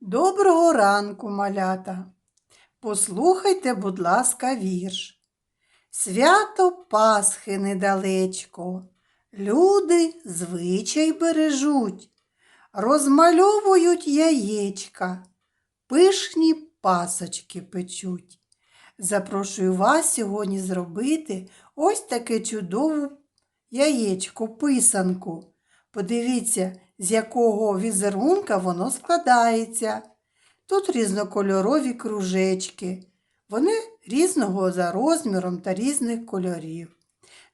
Доброго ранку, малята. Послухайте, будь ласка, вірш. Свято Пасхи недалечко. Люди звичай бережуть, розмальовують яєчка, пишні пасочки печуть. Запрошую вас сьогодні зробити ось таке чудове яєчко, писанку. Подивіться, з якого візерунка воно складається. Тут різнокольорові кружечки. Вони різного за розміром та різних кольорів.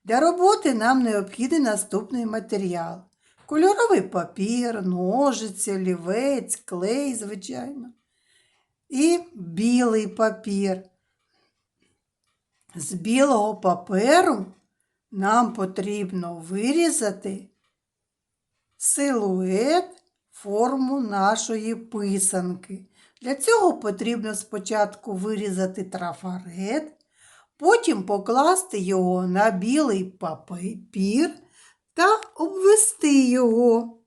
Для роботи нам необхідний наступний матеріал. Кольоровий папір, ножиці, олівець, клей, звичайно. І білий папір. З білого паперу нам потрібно вирізати силует, форму нашої писанки. Для цього потрібно спочатку вирізати трафарет, потім покласти його на білий папір та обвести його,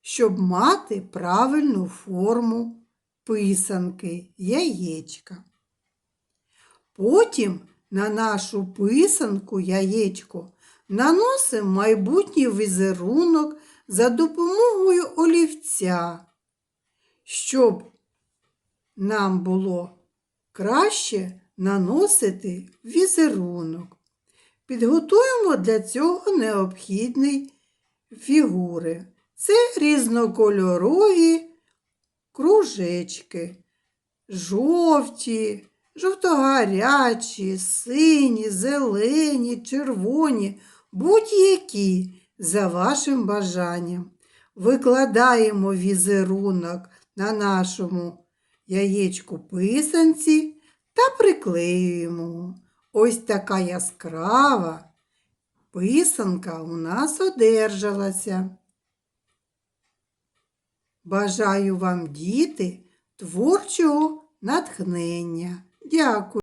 щоб мати правильну форму писанки, яєчка. Потім на нашу писанку яєчко наносимо майбутній візерунок за допомогою олівця, щоб нам було краще наносити візерунок. Підготуємо для цього необхідні фігури. Це різнокольорові кружечки, жовті, жовтогарячі, сині, зелені, червоні, будь-які за вашим бажанням. Викладаємо візерунок на нашому яєчку писанці та приклеюємо. Ось така яскрава писанка у нас одержалася. Бажаю вам, діти, творчого натхнення. Дякую.